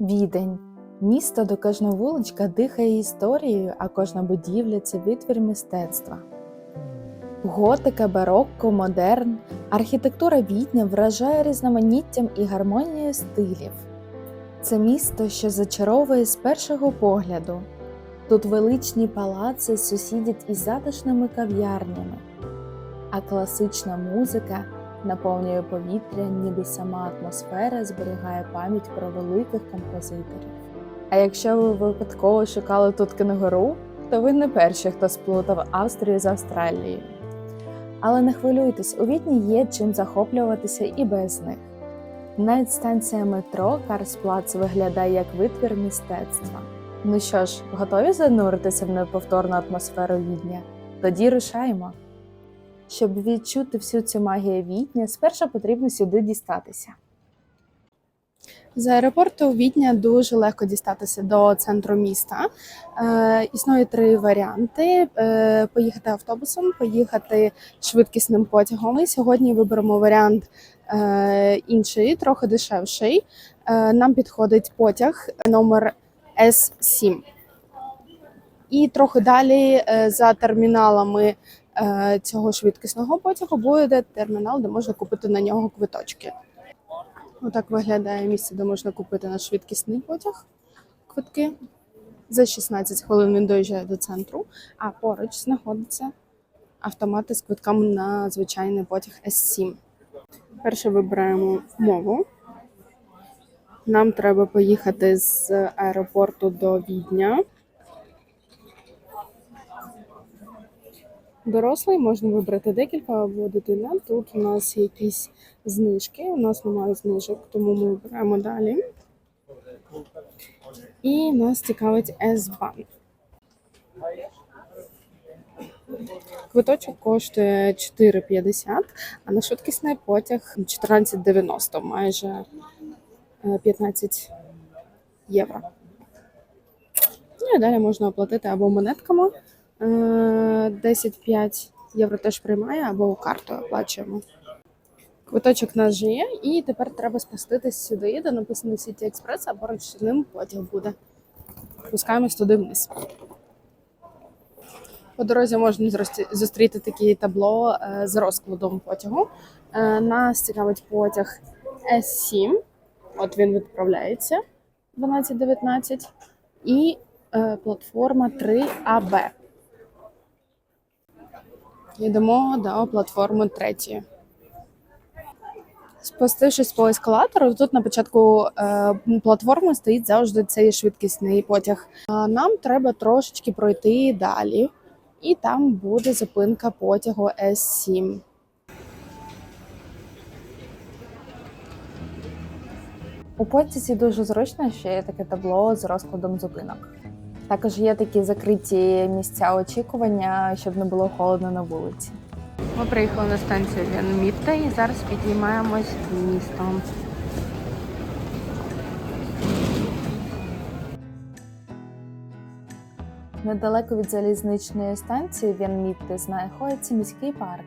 Відень місто, де кожна вуличка дихає історією, а кожна будівля це витвір мистецтва. Готика, барокко, модерн, архітектура відня вражає різноманіттям і гармонією стилів. Це місто, що зачаровує з першого погляду. Тут величні палаци сусідять із затишними кав'ярнями, а класична музика наповнює повітря, ніби сама атмосфера зберігає пам'ять про великих композиторів. А якщо ви випадково шукали тут кенгуру, то ви не перші, хто сплутав Австрію з Австралією. Але не хвилюйтесь, у Відні є чим захоплюватися і без них. Навіть станція метро Карсплац виглядає як витвір мистецтва. Ну що ж, готові зануритися в неповторну атмосферу Відня? Тоді рушаємо. Щоб відчути всю цю магію Відня, спершу потрібно сюди дістатися. З аеропорту Відня дуже легко дістатися до центру міста. Е, існує три варіанти: е, поїхати автобусом, поїхати швидкісним потягом. Ми сьогодні виберемо варіант е, інший, трохи дешевший. Е, нам підходить потяг номер С7. І трохи далі е, за терміналами цього швидкісного потягу буде термінал, де можна купити на нього квиточки. Отак виглядає місце, де можна купити на швидкісний потяг квитки. За 16 хвилин він доїжджає до центру, а поруч знаходяться автомати з квитками на звичайний потяг С7. Перше вибираємо мову. Нам треба поїхати з аеропорту до Відня. Дорослий можна вибрати декілька або дитина. Тут у нас якісь знижки. У нас немає знижок, тому ми вибираємо далі. І нас цікавить S-Bahn. Квиточок коштує 4,50, а на швидкісний потяг 14,90, майже е, 15 євро. Ну і далі можна оплатити або монетками. Е, 10-5 євро теж приймає, або картою оплачуємо. Квиточок у нас вже є, і тепер треба спуститись сюди, де написано City Express, а поруч з ним потяг буде. Спускаємось туди вниз. По дорозі можна зустріти такі табло е, з розкладом потягу. Е, Нас цікавить потяг С7. От він відправляється 12.19. І е, платформа 3АБ. Йдемо до платформи третьої. Спустившись по ескалатору, тут на початку е, платформи стоїть завжди цей швидкісний потяг. Нам треба трошечки пройти далі, і там буде зупинка потягу С7. У потязі дуже зручно, що є таке табло з розкладом зупинок. Також є такі закриті місця очікування, щоб не було холодно на вулиці. Ми приїхали на станцію Вінмітта і зараз підіймаємось містом. Недалеко від залізничної станції Вінмітти знаходиться міський парк,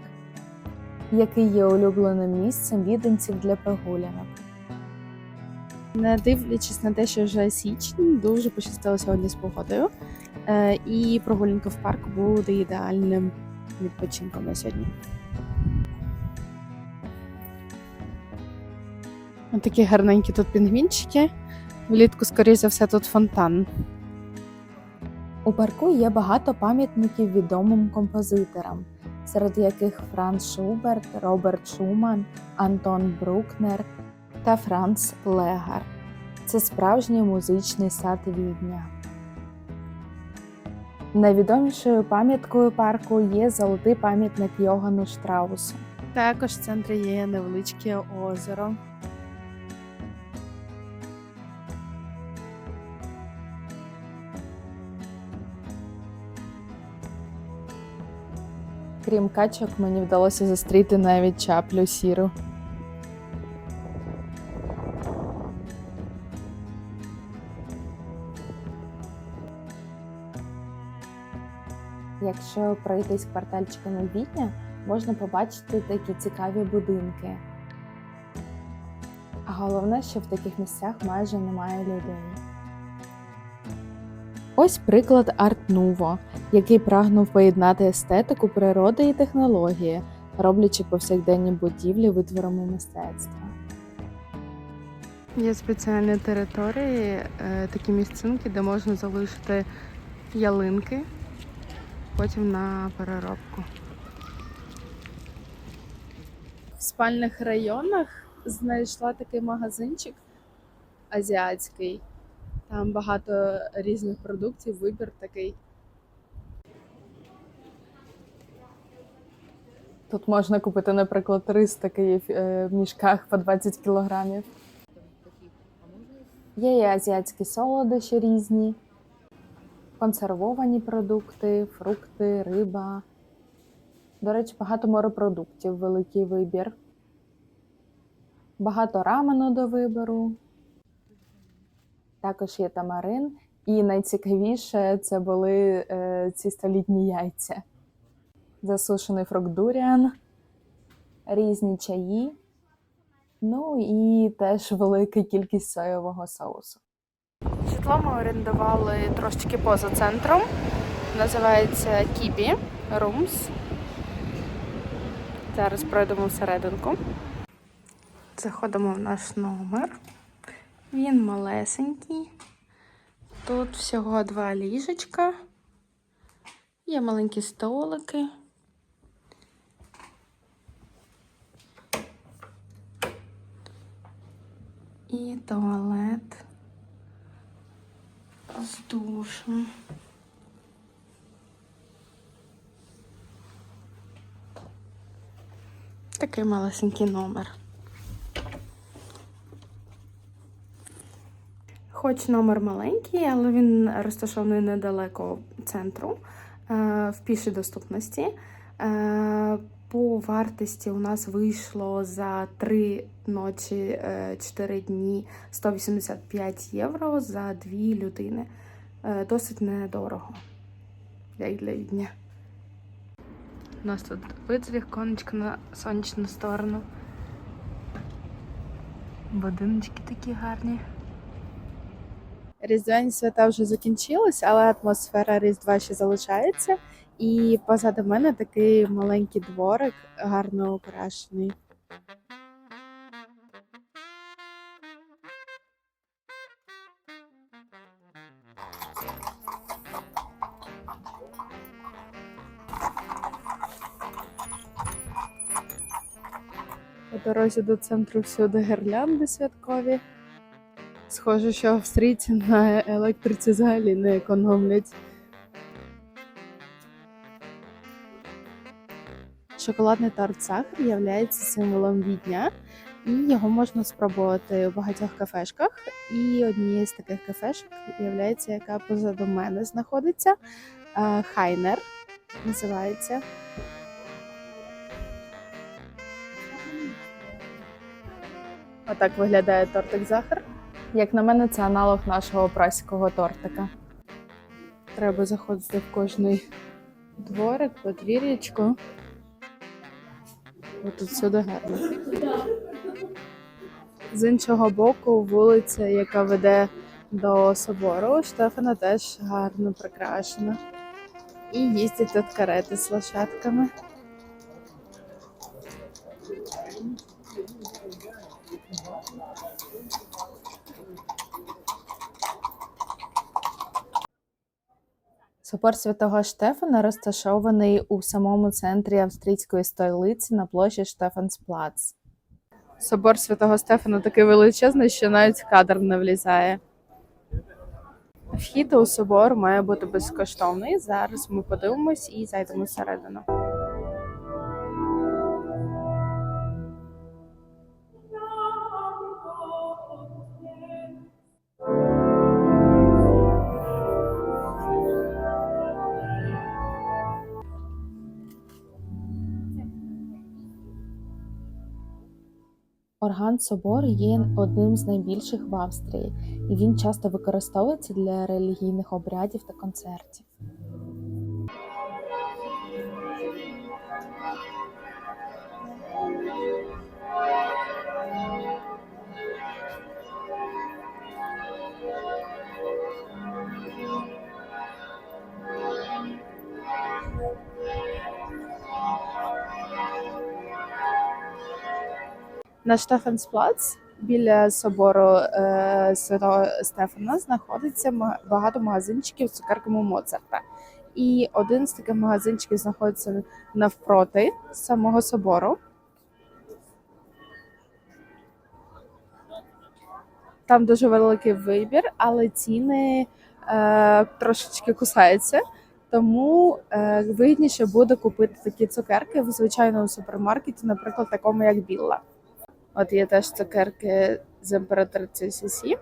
який є улюбленим місцем віденців для прогулянок. Не дивлячись на те, що вже січень, дуже пощастило сьогодні з погодою. Е, і прогулянка в парк буде ідеальним відпочинком на сьогодні. Ось такі гарненькі тут пінгвінчики. Влітку, скоріш за все, тут фонтан. У парку є багато пам'ятників відомим композиторам, серед яких Франц Шуберт, Роберт Шуман, Антон Брукнер та Франц Легар. Це справжній музичний сад Відня. Найвідомішою пам'яткою парку є золотий пам'ятник Йогану Штраусу. Також в центрі є невеличке озеро. Крім качок, мені вдалося зустріти навіть чаплю сіру. Якщо пройтись квартальчиками Відня, можна побачити такі цікаві будинки. А головне, що в таких місцях майже немає людей. Ось приклад Нуво, який прагнув поєднати естетику природи і технології, роблячи повсякденні будівлі витворами мистецтва. Є спеціальні території, е, такі місцинки, де можна залишити ялинки потім на переробку. В спальних районах знайшла такий магазинчик азіатський. Там багато різних продуктів, вибір такий. Тут можна купити, наприклад, рис такий е, в мішках по 20 кілограмів. Є і азіатські солодощі різні, консервовані продукти, фрукти, риба. До речі, багато морепродуктів, великий вибір. Багато рамену до вибору. Також є тамарин. І найцікавіше це були е, ці столітні яйця засушений фрукт дуріан, різні чаї, ну і теж велика кількість соєвого соусу. Житло ми орендували трошечки поза центром. Називається Кібі Rooms. Зараз пройдемо всерединку. Заходимо в наш номер. Він малесенький. Тут всього два ліжечка. Є маленькі столики. І туалет з душем. Такий малесенький номер. Хоч номер маленький, але він розташований недалеко центру е, в пішій доступності. Е, По вартості у нас вийшло за 3 ночі 4 дні 185 євро за дві людини. Е, Досить недорого, як для дня. У нас тут вид з віконечка на сонячну сторону. Будиночки такі гарні. Різдвяні свята вже закінчились, але атмосфера Різдва ще залишається. І позаду мене такий маленький дворик, гарно украшений. Дорозі до центру всюди гірлянди святкові. Схоже, що австрійці на електриці взагалі не економлять. Шоколадний торт сахар є символом відня, і його можна спробувати в багатьох кафешках. І однією з таких кафешок є, яка позаду мене знаходиться. Хайнер називається. Отак виглядає тортик сахар. Як на мене, це аналог нашого праського тортика. Треба заходити в кожний дворик, подвір'ячко. Ось тут всюди гарно. З іншого боку, вулиця, яка веде до собору Штефана, теж гарно прикрашена. І їздять тут карети з лошадками. Собор святого Штефана розташований у самому центрі австрійської столиці на площі Штефансплац. Собор святого Стефана такий величезний, що навіть кадр не влізає. Вхід у собор має бути безкоштовний. Зараз ми подивимось і зайдемо всередину. Орган собор є одним з найбільших в Австрії, і він часто використовується для релігійних обрядів та концертів. На Штефансплац біля собору е, Святого Стефана знаходиться багато магазинчиків з цукерками Моцарта. І один з таких магазинчиків знаходиться навпроти самого собору. Там дуже великий вибір, але ціни е, трошечки кусаються. Тому е, вигідніше буде купити такі цукерки в звичайному супермаркеті, наприклад, такому як Білла. От є теж цукерки з імператрицею Сісі.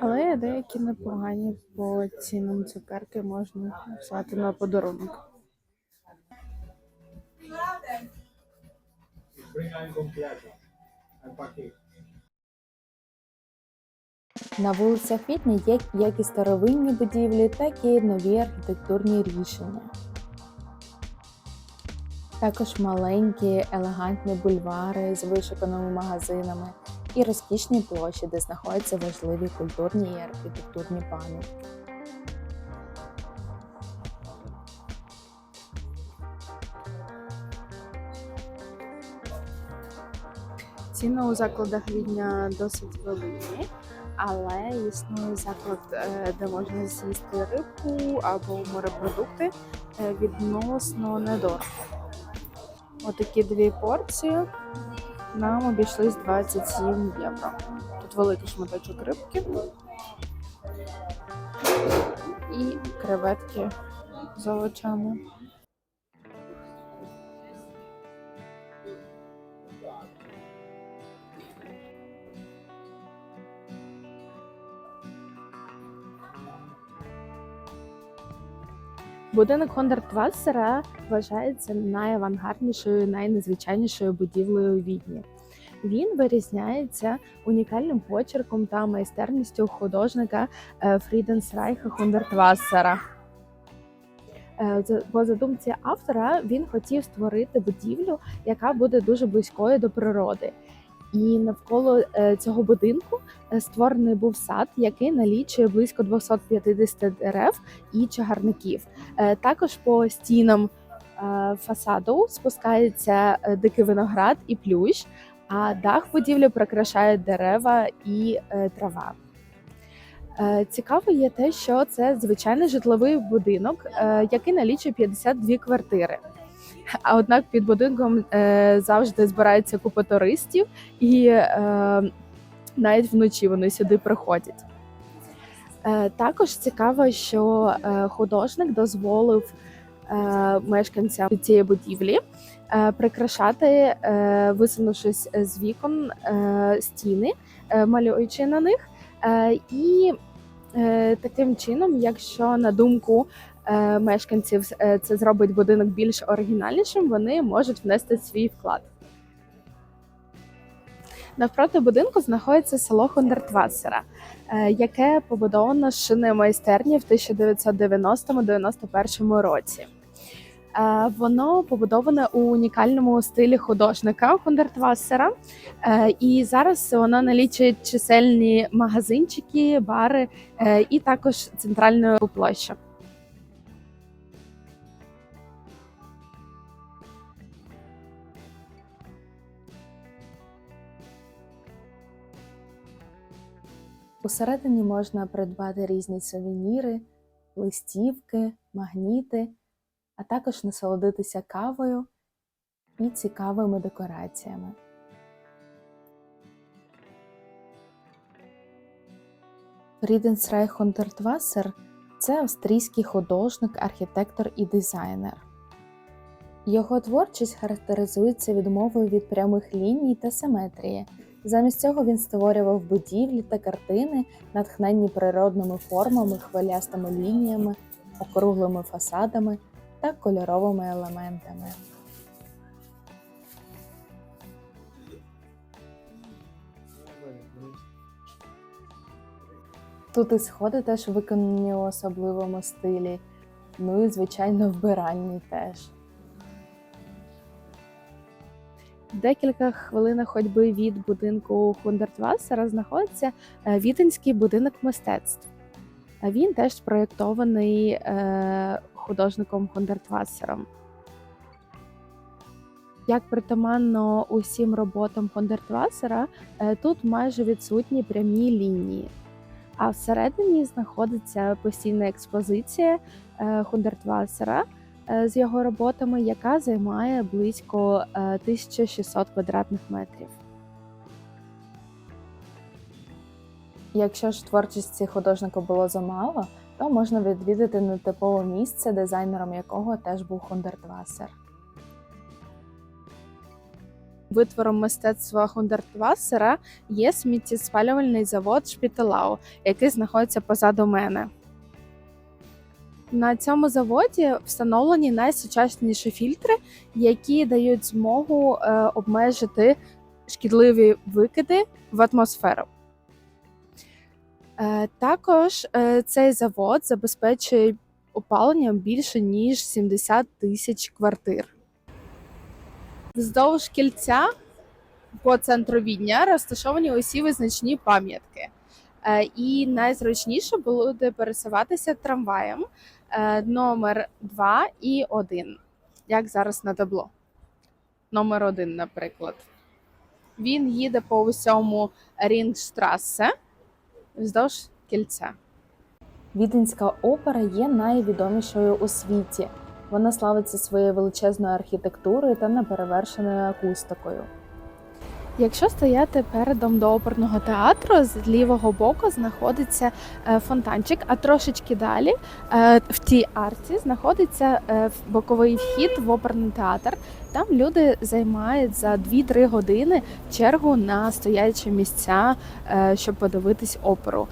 Але деякі непогані по цінам цукерки можна взяти на подарунок. Ich На вулицях Відня є як і старовинні будівлі, так і нові архітектурні рішення. Також маленькі, елегантні бульвари з вишуканими магазинами і розкішні площі, де знаходяться важливі культурні і архітектурні пам'ятки. Ціни у закладах відня досить великі, але існує заклад, е, де можна з'їсти рибу або морепродукти е, відносно недорого. Отакі дві порції нам обійшлись 27 євро. Тут великий шматочок рибки і креветки з овочами. Будинок Хондертвассера вважається найавангарднішою, найнезвичайнішою будівлею у Відні. Він вирізняється унікальним почерком та майстерністю художника е, Фріденсрайха Хондертвассера. Е, По задумці автора він хотів створити будівлю, яка буде дуже близькою до природи. І навколо е, цього будинку е, створений був сад, який налічує близько 250 дерев і чагарників. Е, Також по стінам фасаду спускається дикий виноград і плющ, а дах будівлі прикрашають дерева і трава. Цікаво є те, що це звичайний житловий будинок, який налічує 52 квартири. А однак під будинком е, завжди збирається купа туристів, і е, навіть вночі вони сюди приходять. Е, Також цікаво, що художник дозволив мешканцям цієї будівлі прикрашати, висунувшись з вікон стіни, малюючи на них. І таким чином, якщо на думку мешканців е, це зробить будинок більш оригінальнішим, вони можуть внести свій вклад. Навпроти будинку знаходиться село Хондертвасера, е, яке побудовано з шинної майстерні в 1990-91 році. Е, Воно побудоване у унікальному стилі художника Хондертвасера, Е, і зараз воно налічує чисельні магазинчики, бари е, і також центральну площу. Усередині можна придбати різні сувеніри, листівки, магніти, а також насолодитися кавою і цікавими декораціями. Фріденсрайх Хонтертвассер – це австрійський художник, архітектор і дизайнер. Його творчість характеризується відмовою від прямих ліній та симетрії. Замість цього він створював будівлі та картини, натхненні природними формами, хвилястими лініями, округлими фасадами та кольоровими елементами. Тут і сходи теж виконані у особливому стилі, ну і звичайно вбиральні теж. Декілька хвилинах ходьби від будинку Хундертвассера знаходиться е, Віденський будинок мистецтв. А Він теж спроєктований е, художником Хундертвассером. Як притаманно усім роботам Хондертвасера, е, тут майже відсутні прямі лінії. А всередині знаходиться постійна експозиція е, Хундертвасера е, з його роботами, яка займає близько е, 1600 квадратних метрів. Якщо ж творчості художника було замало, то можна відвідати нетипове місце, дизайнером якого теж був Хундертвасер. Витвором мистецтва Хундертвассера є сміттєспалювальний завод Шпіталау, який знаходиться позаду мене. На цьому заводі встановлені найсучасніші фільтри, які дають змогу е, обмежити шкідливі викиди в атмосферу. Е, також е, цей завод забезпечує опаленням більше ніж 70 тисяч квартир. Вздовж кільця по центру Відня розташовані усі визначні пам'ятки. І найзручніше буде пересуватися трамваєм номер 2 і 1, як зараз на табло. Номер 1, наприклад. Він їде по усьому Рінгштрасе вздовж кільця. Віденська опера є найвідомішою у світі. Вона славиться своєю величезною архітектурою та неперевершеною акустикою. Якщо стояти передом до оперного театру, з лівого боку знаходиться е, фонтанчик, а трошечки далі е, в тій арці знаходиться е, боковий вхід в оперний театр. Там люди займають за 2-3 години чергу на стоячі місця, щоб подивитись оперу.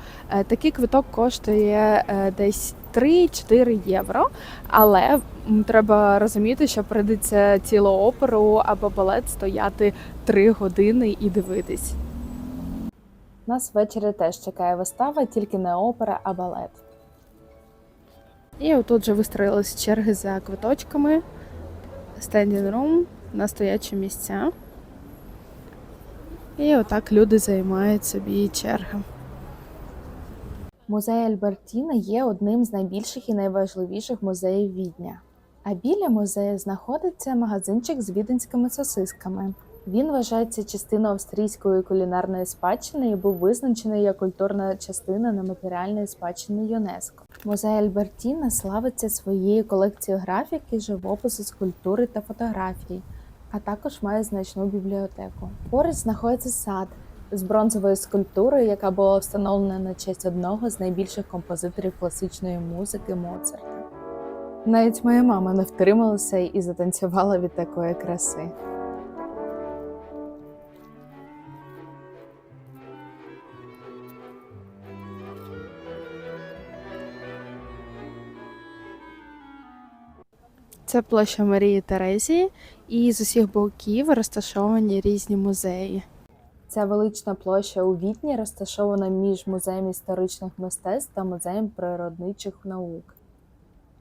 Такий квиток коштує десь 3-4 євро, але треба розуміти, що прийдеться цілу оперу або балет стояти три години і дивитись. Нас ввечері теж чекає вистава, тільки не опера, а балет. І отут же вистроїлись черги за квиточками, standing room на стоячі місця. І отак люди займають собі черги. Музей Альбертіна є одним з найбільших і найважливіших музеїв Відня. А біля музею знаходиться магазинчик з віденськими сосисками. Він вважається частиною австрійської кулінарної спадщини і був визначений як культурна частина нематеріальної спадщини ЮНЕСКО. Музей Альбертіна славиться своєю колекцією графіки, живопису, скульптури та фотографій, а також має значну бібліотеку. Поруч знаходиться сад, з бронзовою скульптурою, яка була встановлена на честь одного з найбільших композиторів класичної музики Моцарта. Навіть моя мама не втрималася і затанцювала від такої краси. Це площа Марії Терезії, і з усіх боків розташовані різні музеї. Ця велична площа у Відні розташована між музеєм історичних мистецтв та музеєм природничих наук.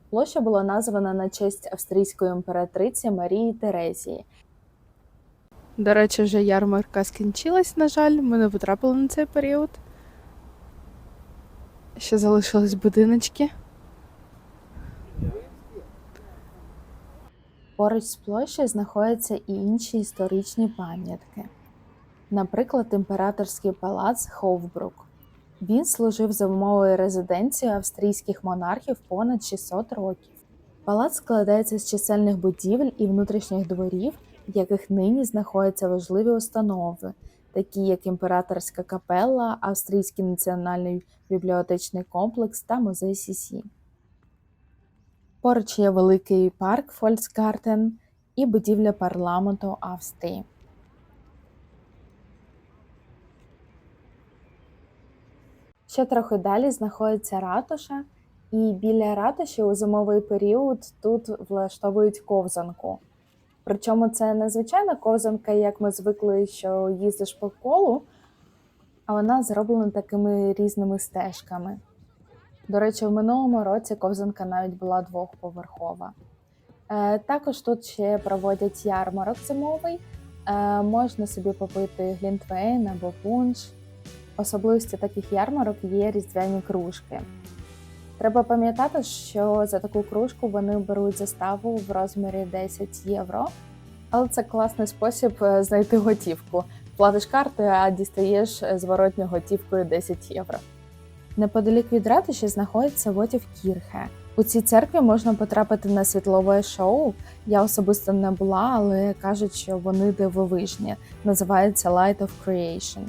Площа була названа на честь австрійської імператриці Марії Терезії. До речі, вже ярмарка скінчилась, на жаль, ми не потрапили на цей період. Ще залишились будиночки. Поруч з площею знаходяться і інші історичні пам'ятки. Наприклад, імператорський палац Ховбрук. Він служив зимовою резиденцією австрійських монархів понад 600 років. Палац складається з чисельних будівель і внутрішніх дворів, в яких нині знаходяться важливі установи, такі як імператорська капелла, Австрійський національний бібліотечний комплекс та музей Сісі. Поруч є великий парк Фольксгартен і будівля парламенту Австрії. Ще трохи далі знаходиться ратуша, і біля ратуші у зимовий період тут влаштовують ковзанку. Причому це не звичайна ковзанка, як ми звикли, що їздиш по колу, а вона зроблена такими різними стежками. До речі, в минулому році ковзанка навіть була двохповерхова. Е, також тут ще проводять ярмарок зимовий, Е, можна собі попити глінтвейн або пунш. Особливістю таких ярмарок є різдвяні кружки. Треба пам'ятати, що за таку кружку вони беруть заставу в розмірі 10 євро, але це класний спосіб е, знайти готівку. Платиш картою, а дістаєш е, зворотню готівкою 10 євро. Неподалік від ратуші знаходиться Вотів Кірхе. У цій церкві можна потрапити на світлове шоу. Я особисто не була, але кажуть, що вони дивовижні. Називається Light of Creation.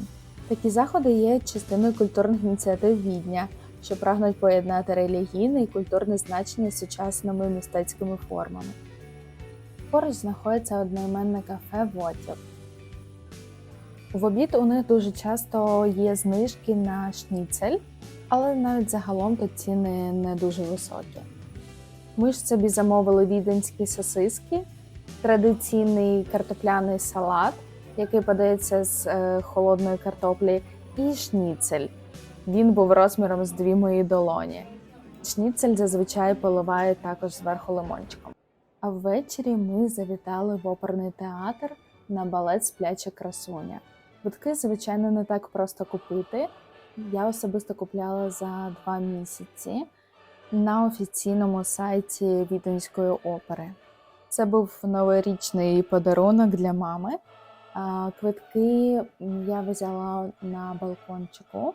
Такі заходи є частиною культурних ініціатив Відня, що прагнуть поєднати релігійне і культурне значення з сучасними мистецькими формами. Поруч знаходиться одноіменне кафе Вотів. В обід у них дуже часто є знижки на шніцель, але навіть загалом тут ціни не дуже високі. Ми ж собі замовили віденські сосиски, традиційний картопляний салат, який подається з е, холодної картоплі, і шніцель. Він був розміром з дві мої долоні. Шніцель зазвичай поливають також зверху лимончиком. А ввечері ми завітали в оперний театр на балет Спляча красуня. Квитки, звичайно, не так просто купити. Я особисто купляла за два місяці на офіційному сайті Віденської опери. Це був новорічний подарунок для мами. Квитки я взяла на балкончику,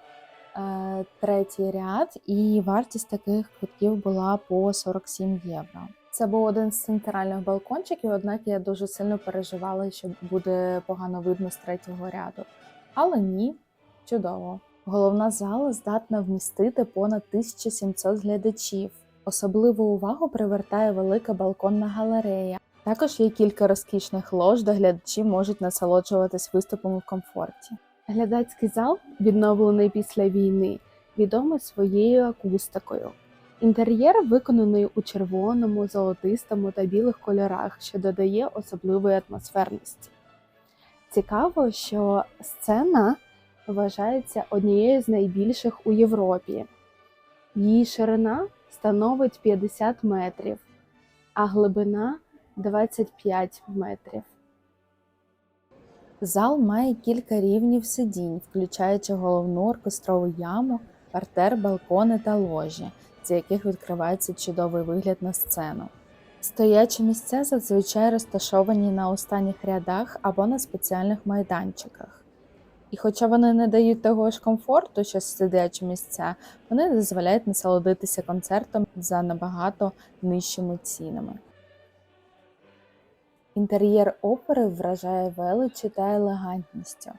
третій ряд, і вартість таких квитків була по 47 євро. Це був один з центральних балкончиків, однак я дуже сильно переживала, що буде погано видно з третього ряду. Але ні, чудово. Головна зала здатна вмістити понад 1700 глядачів. Особливу увагу привертає велика балконна галерея. Також є кілька розкішних лож, де глядачі можуть насолоджуватись виступом в комфорті. Глядацький зал, відновлений після війни, відомий своєю акустикою. Інтер'єр виконаний у червоному, золотистому та білих кольорах, що додає особливої атмосферності. Цікаво, що сцена вважається однією з найбільших у Європі. Її ширина становить 50 метрів, а глибина 25 метрів. Зал має кілька рівнів сидінь, включаючи головну оркестрову яму, партер, балкони та ложі, з яких відкривається чудовий вигляд на сцену. Стоячі місця зазвичай розташовані на останніх рядах або на спеціальних майданчиках. І хоча вони не дають того ж комфорту, що сидячі місця, вони дозволяють насолодитися концертом за набагато нижчими цінами. Інтер'єр опери вражає величі та елегантністю.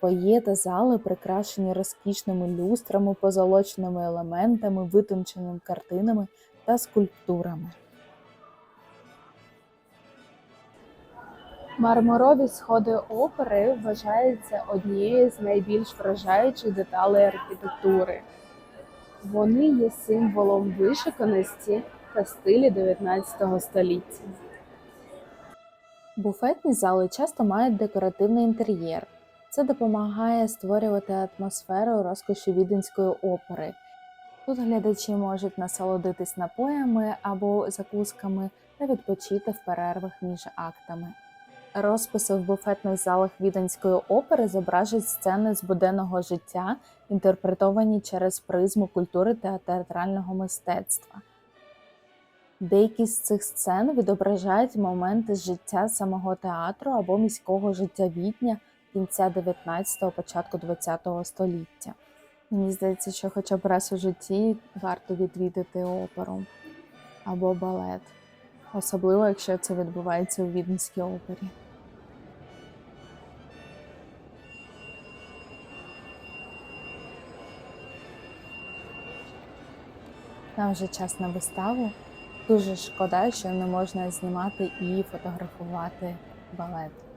Фоє та зали прикрашені розкішними люстрами, позолоченими елементами, витонченими картинами та скульптурами. Мармурові сходи опери вважаються однією з найбільш вражаючих деталей архітектури. Вони є символом вишиканості та стилі 19 століття. Буфетні зали часто мають декоративний інтер'єр. Це допомагає створювати атмосферу розкоші віденської опери. Тут глядачі можуть насолодитись напоями або закусками та відпочити в перервах між актами. Розписи в буфетних залах віденської опери зображують сцени з буденного життя, інтерпретовані через призму культури та театрального мистецтва. Деякі з цих сцен відображають моменти життя самого театру або міського життя Відня кінця 19-го, початку 20-го століття. Мені здається, що хоча б раз у житті варто відвідати оперу або балет, особливо якщо це відбувається у Віденській опері. Нам вже час на виставу. Дуже шкода, що не можна знімати і фотографувати балет.